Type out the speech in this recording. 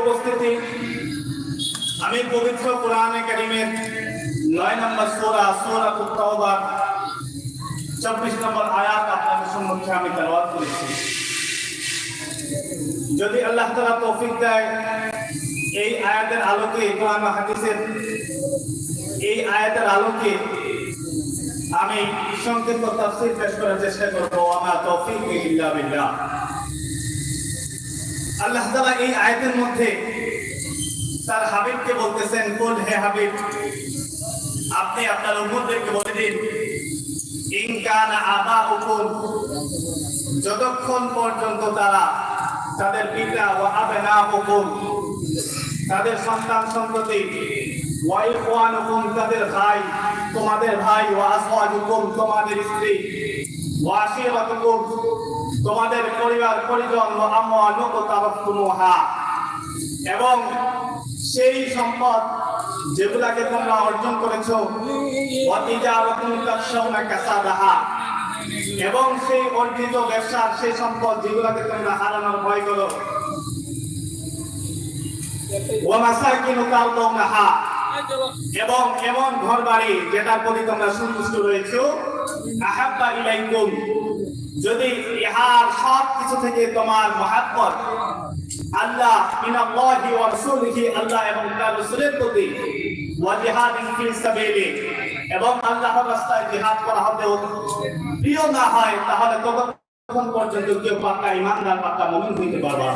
উপস্থিতি, আমি পবিত্র কোরআনে কারিমের নয় নম্বর সূরা সূরা তাওবা চব্বিশ নম্বর আয়াত আপনাদের সম্মুখে আমি তেলাওয়াত করেছি। যদি আল্লাহ তাআলা তৌফিক দেয়, এই আয়াতের আলোকে, কোরআন হাদিসের এই আয়াতের আলোকে আমি সংক্ষিপ্ত তাফসীর পেশ করার চেষ্টা করব আমার তৌফিক ইল্লা বিল্লাহ। আল্লাহ তাআলা এই আয়াতের মধ্যে তার হাবিবকে বলতেছেন কোন হে হাবিব, আপনি আপনার উম্মতদেরকে বলে দিন, ইন কানা আবাউকুম, যতক্ষণ পর্যন্ত তারা তাদের পিতা ও আবেনাহুকুম তাদের সন্তান সন্ততি ওয়া ইখওয়ানুকুম তাদের ভাই, তোমাদের ভাই, ওয়া আসওয়াজুকুম, তোমাদের স্ত্রী ওয়াশিরাতুকুম তোমাদের পরিবার, পরিজন আমওয়ালুকুম তারাফতুমুহা এবং সেই সম্পদ যেগুলাকে তোমরা অর্জন করেছ ওয়াতিজারাতুন তাখশাউনা কাসাদাহা এবং সেই অর্জিত ব্যবসার সেই সম্পদ যেগুলাকে তোমরা হারানোর ভয় করো। ওয়া মাসাকিনু তারদাউনাহা এবং এমন ঘর বাড়ি যেটার প্রতি তোমরা সন্তুষ্ট রয়েছো যদি ইহার সব কিছু থেকে তোমার মহাব্বত, আল্লাহ আল্লাহ এবং তার প্রতি এবং আল্লাহর রাস্তায় জিহাদ করা হতে প্রিয় না হয়, তাহলে ততক্ষণ পর্যন্ত কেউ পাক্কা ইমানদার, পাক্কা মুমিন হইতে পারবে